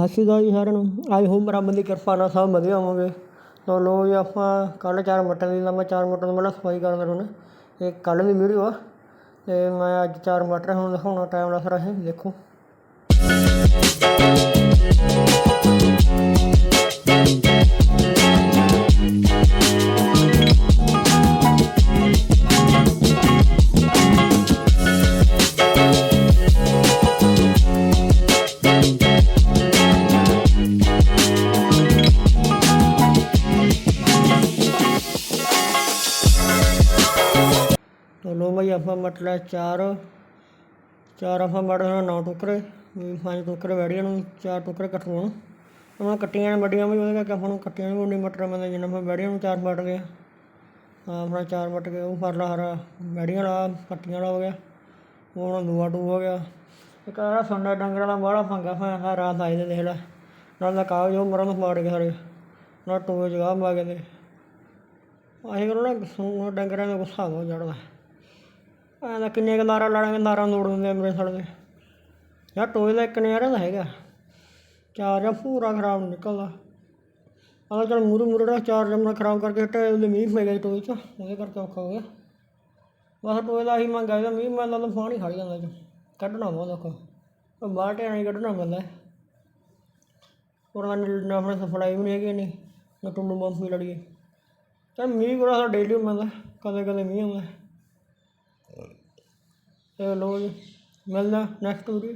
ਸਤਿ ਸ਼੍ਰੀ ਅਕਾਲ ਜੀ ਸਾਰਿਆਂ ਨੂੰ। ਆਈ ਹੋਪ ਰੱਬ ਦੀ ਕਿਰਪਾ ਨਾਲ ਸਭ ਵਧੀਆ ਹੋਵੋਗੇ। ਤਾਂ ਲੋ ਜੀ, ਆਪਾਂ ਕੱਲ੍ਹ ਚਾਰ ਮਟਰ ਦੀ ਤਾਂ ਮੈਂ ਚਾਰ ਮਟਰ ਦੀ ਪਹਿਲਾਂ ਸਫ਼ਾਈ ਕਰਨ ਹੁਣ। ਇਹ ਕੱਲ੍ਹ ਦੀ ਵੀਡੀਓ ਆ। ਤੇ ਮੈਂ ਅੱਜ ਚਾਰ ਮਟਰ ਹੁਣ ਦਿਖਾਉਣਾ ਟਾਈਮ ਨਾਲ ਸਾਰਾ ਦੇਖੋ। ਤਾਂ ਲੋ ਬਈ ਆਪਾਂ ਮਟਰ ਲਿਆ ਚਾਰ। ਚਾਰ ਆਪਾਂ ਮਟਰ ਨਾਲ ਨੌ ਟੁਕੜੇ ਵੀ ਪੰਜ ਟੁਕੜੇ ਵੜੀਆਂ ਨੂੰ ਚਾਰ ਟੁਕੜੇ ਕੱਟਵਾਉਣ ਉਹਨਾਂ ਕੱਟੀਆਂ ਵੱਡੀਆਂ ਵੀ, ਉਹਦੇ ਕਰਕੇ ਆਪਾਂ ਨੂੰ ਕੱਟੀਆਂ ਵੀ ਉਨੇ ਮਟਰ ਮੈਂ ਜਿੰਨਾ ਮੈਂ ਵੜੀਆਂ ਨੂੰ ਚਾਰ ਮਟ ਗਏ। ਹਾਂ ਆਪਣਾ ਚਾਰ ਮਟ ਗਏ, ਉਹ ਫਰਲਾ ਹਰਾ ਵੜੀਆਂ ਵਾਲਾ ਕੱਟੀਆਂ ਵਾਲਾ ਹੋ ਗਿਆ। ਉਹ ਹੁਣ ਦੂਆ ਟੂ ਹੋ ਗਿਆ। ਇੱਕ ਆਹ ਸੰਡਾ ਡੰਗਰਾਂ ਦਾ ਬਾਹਲਾ ਪੰਗਾ ਫਾਇਆ ਰਾਤ ਆਈ ਦੇ ਦੇਖ ਲੈ। ਨਾਲ ਦਾ ਕਾਗਜ਼ ਉਹ ਮਰਨ ਨੂੰ ਗਏ ਸਾਰੇ। ਨਾਲ ਟੋਏ ਜਗ੍ਹਾ ਮਾ ਗਏ ਤੇ। ਆਹੀ ਕਰੋ ਨਾ ਸੂ ਡੰਗਰਾਂ ਦਾ ਗੁੱਸਾ ਬਹੁਤ ਚੜਦਾ ਐਂ ਤਾਂ ਕਿੰਨੇ ਕੁ ਨਾਰਾ ਲੜਾਂਗੇ ਨਾਰਾ ਲੋੜ ਦਿੰਦੇ ਆ ਮੇਰੇ ਸਾਲੇ ਦੇ। ਯਾਰ ਟੋਏ ਦਾ ਇੱਕ ਨਜ਼ਾਰਾ ਤਾਂ ਹੈਗਾ। ਚਾਰ ਜਾਂ ਪੂਰਾ ਖਰਾਬ ਨਿਕਲਦਾ। ਆਹ ਚਲ ਮੂਰੂ ਮੂਰੂ ਦਾ ਚਾਰ ਜਮਨਾ ਖਰਾਬ ਕਰਕੇ ਹਟੇ ਉਹਦੇ ਮੀਂਹ ਪੈ ਗਿਆ ਸੀ ਟੋਏ 'ਚ। ਉਹਦੇ ਕਰਕੇ ਔਖਾ ਹੋ ਗਿਆ। ਬਸ ਟੋਏ ਦਾ ਹੀ ਮੰਗਾ ਇਹਦਾ ਮੀਂਹ ਮੈਂ ਤਾਂ ਫਾਣੀ ਖੜ ਜਾਂਦਾ ਜੀ ਕੱਢਣਾ ਬਹੁਤ ਔਖਾ। ਉਹ ਬਾਲਟੇ ਹੀ ਕੱਢਣਾ ਪੈਂਦਾ। ਉਹਨਾਂ ਨੇ ਆਪਣੇ ਸਫਲਾਈ ਵੀ ਨਹੀਂ ਹੈਗੀ ਨਹੀਂ ਨਾ ਟੁੰਡੂ ਬੰਫੀ ਲੜੀਏ। ਤਾਂ ਮੀਂਹ ਕੋਲ ਡੇਲੀ ਹੁੰਦਾ। ਕਦੇ ਕਦੇ ਮੀਂਹ ਆਉਂਦਾ। ਇਹ ਲੋ ਜੀ ਮਿਲਦਾ ਨੈਕਸਟ ਵੀਡੀਓ